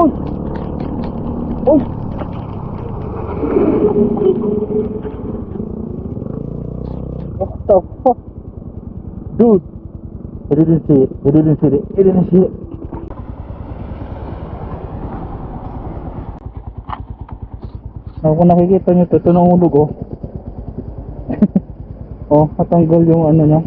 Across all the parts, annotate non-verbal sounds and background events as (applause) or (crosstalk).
Uy! Uy! What the fuck? Dude! I didn't see it. I didn't see it. I didn't see it. Ako kung nakikita nyo ito, ito nahulog oh. (laughs) oh, matanggal yung ano niya.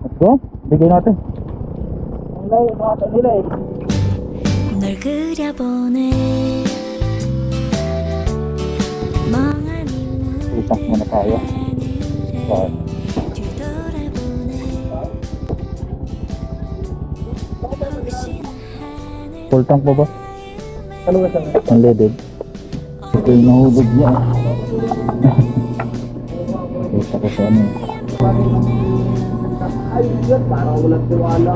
Let's go. Bigay natin. Ang layo mga ito nila eh. 널 그려보네 멍하니 Utang muna tayo. Bye. 뒤돌아보네 혹시나 하늘 Full tank pa ba? Ano ba siya? Unleaded. Ito yung nahulog niya. Kita ko sa ano. Ay, yun, parang walang tiwala.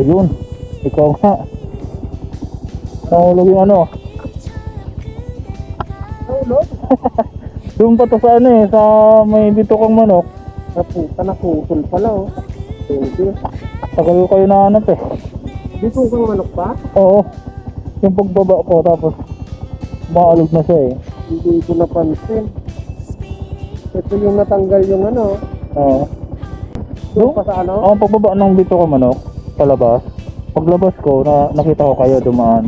Ayun. Ikaw nga. Nahulog yung ano. Nahulog? (laughs) Doon pa to sa ano eh. Sa may bito kang manok. Naputa na kukul pala, oh. Hindi. Tagal ko kayo nahanap eh. Dito kang manok pa? Oo. Yung pagbaba ko tapos maalog na siya eh. Hindi ko napansin. Ito yung natanggal yung ano. Oo. Doon pa sa ano? Ang pagbaba ng bito ko manok, palabas, paglabas ko, na, nakita ko kayo dumaan.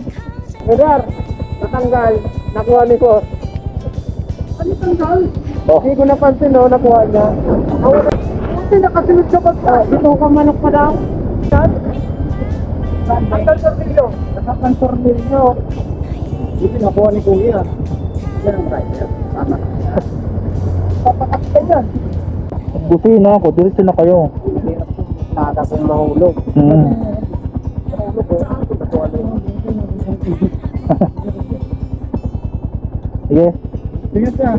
Edgar, natanggal. Nakuha ni ko. Ano tanggal? Oh, Hindi ko napansin, no, nakuha niya. Ako na, kasi nakasunod sa pagka. Dito ka manok pa daw. Saan? Natanggal tornilyo. Natanggal tornilyo. Dito nakuha ni Kuya. Yan ang driver. Tama. (laughs) Papatak ka dyan. buti na ako, diretso na kayo. Sada kong mahulog. Hmm. Mahulog ko. Sige, Sige siya.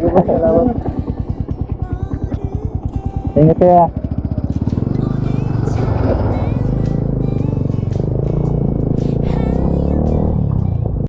Ingat ah.